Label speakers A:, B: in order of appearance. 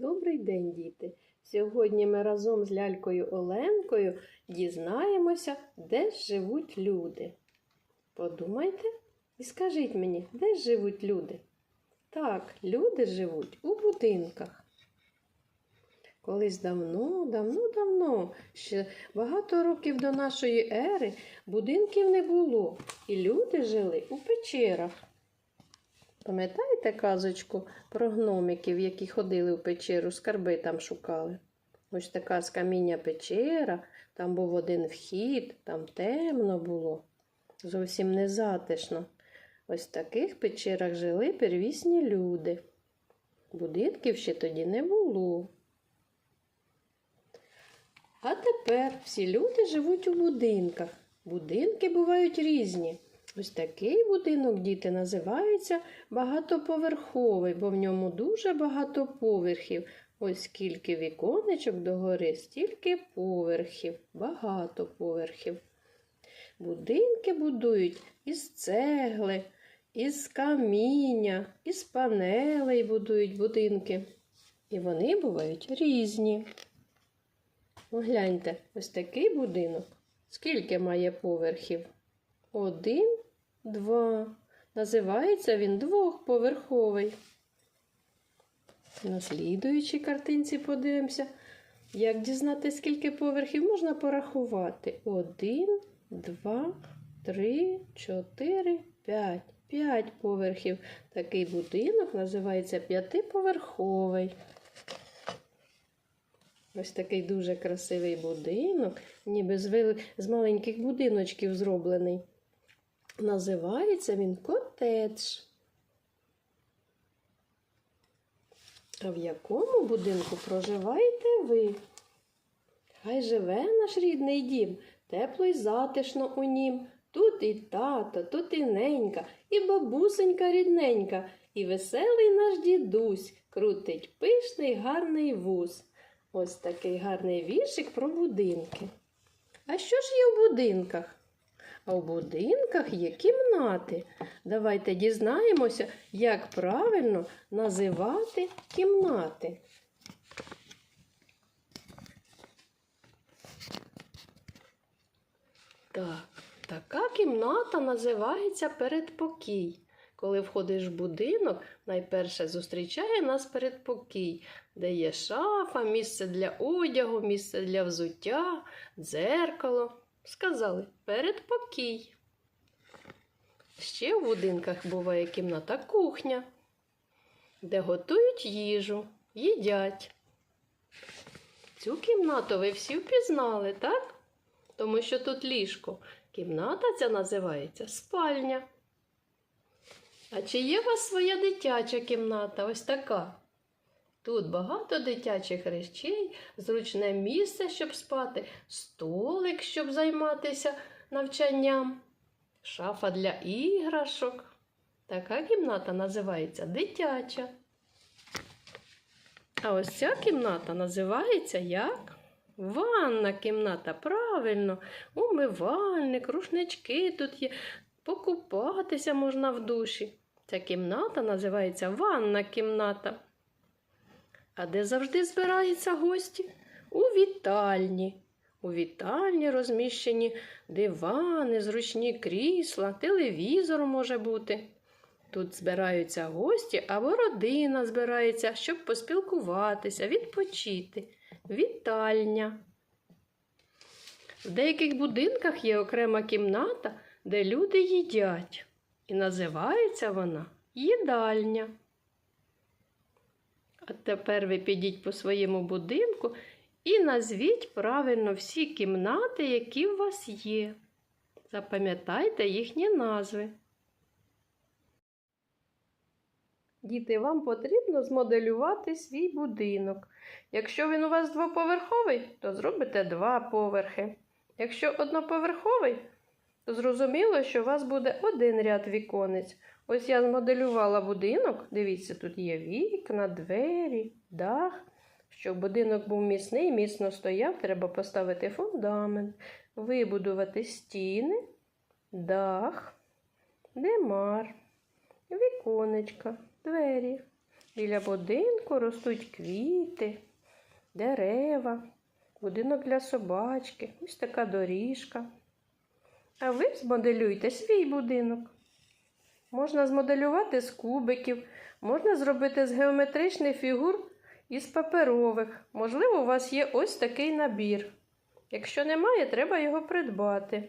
A: Добрий день, діти! Сьогодні ми разом з лялькою Оленкою дізнаємося, де живуть люди. Подумайте і скажіть мені, де живуть люди? Так, люди живуть у будинках. Колись давно, давно, давно, ще багато років до нашої ери, будинків не було, і люди жили у печерах. Пам'ятаєте казочку про гномиків, які ходили в печеру, скарби там шукали? Ось така з каміння печера, там був один вхід, там темно було, зовсім не затишно. Ось в таких печерах жили первісні люди. Будинків ще тоді не було. А тепер всі люди живуть у будинках. Будинки бувають різні. Ось такий будинок, діти, називається багатоповерховий, бо в ньому дуже багато поверхів. Ось скільки віконечок догори, стільки поверхів, багато поверхів. Будинки будують із цегли, із каміння, із панелей будують будинки. І вони бувають різні. Погляньте, ось такий будинок. Скільки має поверхів? Один, два. Називається він двохповерховий. На слідуючій картинці подивимося. Як дізнати, скільки поверхів можна порахувати? Один, два, три, чотири, п'ять. П'ять поверхів. Такий будинок називається п'ятиповерховий. Ось такий дуже красивий будинок, ніби з, вели... з маленьких будиночків зроблений. Називається він котедж. А в якому будинку проживаєте ви? Хай живе наш рідний дім, тепло й затишно у нім. Тут і тато, тут і ненька, і бабусенька рідненька, і веселий наш дідусь крутить пишний гарний вуз. Ось такий гарний віршик про будинки. А що ж є в будинках? А в будинках є кімнати. Давайте дізнаємося, як правильно називати кімнати. Так, така кімната називається передпокій. Коли входиш в будинок, найперше зустрічає нас передпокій, де є шафа, місце для одягу, місце для взуття, дзеркало. Сказали передпокій. Ще в будинках буває кімната кухня, де готують їжу, їдять. Цю кімнату ви всі впізнали, так? Тому що тут ліжко. Кімната ця називається спальня. А чи є у вас своя дитяча кімната? Ось така. Тут багато дитячих речей, зручне місце, щоб спати, столик, щоб займатися навчанням, шафа для іграшок. Така кімната називається дитяча. А ось ця кімната називається як? Ванна кімната. Правильно, умивальник, рушнички тут є. Покупатися можна в душі. Ця кімната називається ванна кімната. А де завжди збираються гості? У вітальні. У вітальні розміщені дивани, зручні крісла, телевізор може бути. Тут збираються гості або родина збирається, щоб поспілкуватися, відпочити. Вітальня. В деяких будинках є окрема кімната, де люди їдять. І називається вона їдальня. Тепер ви підіть по своєму будинку і назвіть правильно всі кімнати, які у вас є. Запам'ятайте їхні назви. Діти, вам потрібно змоделювати свій будинок. Якщо він у вас двоповерховий, то зробите два поверхи. Якщо одноповерховий, то зрозуміло, що у вас буде один ряд віконець. Ось я змоделювала будинок. Дивіться, тут є вікна, двері, дах. Щоб будинок був міцний, міцно стояв, треба поставити фундамент, вибудувати стіни, дах, демар, віконечка, двері. Біля будинку ростуть квіти, дерева, будинок для собачки, ось така доріжка. А ви змоделюйте свій будинок. Можна змоделювати з кубиків, можна зробити з геометричних фігур із паперових. Можливо, у вас є ось такий набір. Якщо немає, треба його придбати.